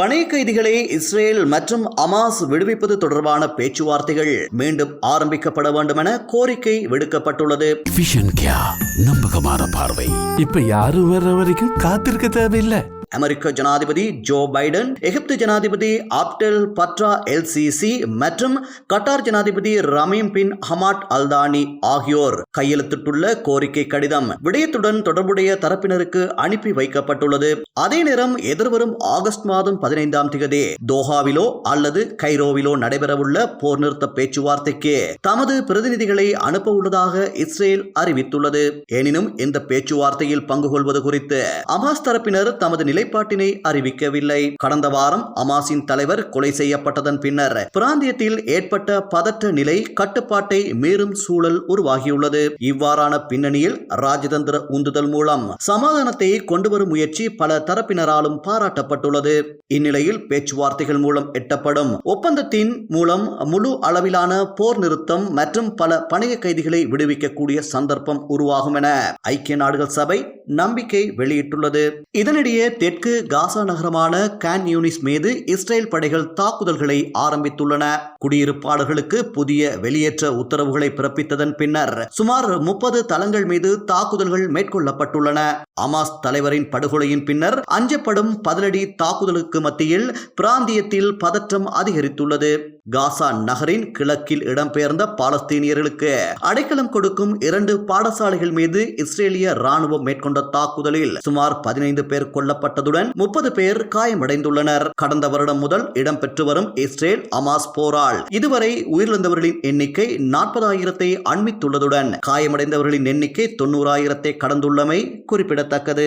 பணைய கைதிகளை இஸ்ரேல் மற்றும் அமாஸ் விடுவிப்பது தொடர்பான பேச்சுவார்த்தைகள் மீண்டும் ஆரம்பிக்கப்பட வேண்டும் என கோரிக்கை விடுக்கப்பட்டுள்ளது. நம்பகமான பார்வை. இப்ப யாரும் வர்ற வரைக்கும் காத்திருக்க தேவையில்லை. அமெரிக்க ஜனாதிபதி ஜோ பைடன் எகிப்து ஜனாதிபதி ஆப்டெல் பட்ரா எல்சிசி மற்றும் கட்டார் ஜனாதிபதி ரமீம் பின் ஹமாட் அல்தானி ஆகியோர் கையெழுத்திட்டுள்ள கோரிக்கை கடிதம் விடயத்துடன் தொடர்புடைய தரப்பினருக்கு அனுப்பி வைக்கப்பட்டுள்ளது. அதே நேரம் எதிர்வரும் ஆகஸ்ட் மாதம் பதினைந்தாம் தேதி தோஹாவிலோ அல்லது கைரோவிலோ நடைபெறவுள்ள போர் நிறுத்த பேச்சுவார்த்தைக்கு தமது பிரதிநிதிகளை அனுப்ப உள்ளதாக இஸ்ரேல் அறிவித்துள்ளது. எனினும் இந்த பேச்சுவார்த்தையில் பங்கு கொள்வது குறித்து அமாஸ் தரப்பினர் தமது நிலைப்பாட்டினை அறிவிக்கவில்லை. கடந்த வாரம் அமாஸின் தலைவர் கொலை செய்யப்பட்டதன் பின்னர் பிராந்தியத்தில் ஏற்பட்ட பதற்ற நிலை கட்டுப்பாட்டை மீறும் சூழல் உருவாகியுள்ளது. இவ்வாறான பின்னணியில் ராஜதந்திர உந்துதல் மூலம் சமாதானத்தை கொண்டுவரும் முயற்சி பல தரப்பினராலும் பாராட்டப்பட்டுள்ளது. இந்நிலையில் பேச்சுவார்த்தைகள் மூலம் எட்டப்படும் ஒப்பந்தத்தின் மூலம் முழு அளவிலான போர் நிறுத்தம் மற்றும் பல பணைய கைதிகளை விடுவிக்கக்கூடிய சந்தர்ப்பம் உருவாகும் என ஐக்கிய நாடுகள் சபை நம்பிக்கை வெளியிட்டுள்ளது. இதனிடையே தெற்கு காசா நகரமான கான் யூனிஸ் மீது இஸ்ரேல் படைகள் தாக்குதல்களை ஆரம்பித்துள்ளன. குடியிருப்பாளர்களுக்கு புதிய வெளியேற்ற உத்தரவுகளை பிறப்பித்ததன் பின்னர் சுமார் முப்பது தளங்கள் மீது தாக்குதல்கள் மேற்கொள்ளப்பட்டுள்ளன. அமாஸ் தலைவரின் படுகொலையின் பின்னர் அஞ்சப்படும் பதிலடி தாக்குதலுக்கு மத்தியில் பிராந்தியத்தில் பதற்றம் அதிகரித்துள்ளது. காசா நகரின் கிழக்கில் இடம்பெயர்ந்த பாலஸ்தீனியர்களுக்கு அடைக்கலம் கொடுக்கும் இரண்டு பாடசாலைகள் மீது இஸ்ரேலிய ராணுவம் மேற்கொண்ட தாக்குதலில் சுமார் பதினைந்து பேர் கொல்லப்பட்டதுடன் முப்பது பேர் காயமடைந்துள்ளனர். கடந்த வருடம் முதல் இடம்பெற்று வரும் இஸ்ரேல் அமாஸ் போரால் இதுவரை உயிரிழந்தவர்களின் எண்ணிக்கை நாற்பதாயிரத்தை அண்மித்துள்ளதுடன் காயமடைந்தவர்களின் எண்ணிக்கை தொண்ணூறாயிரத்தை கடந்துள்ளமை குறிப்பிட ಮಾಡತಕ್ಕದ್ದು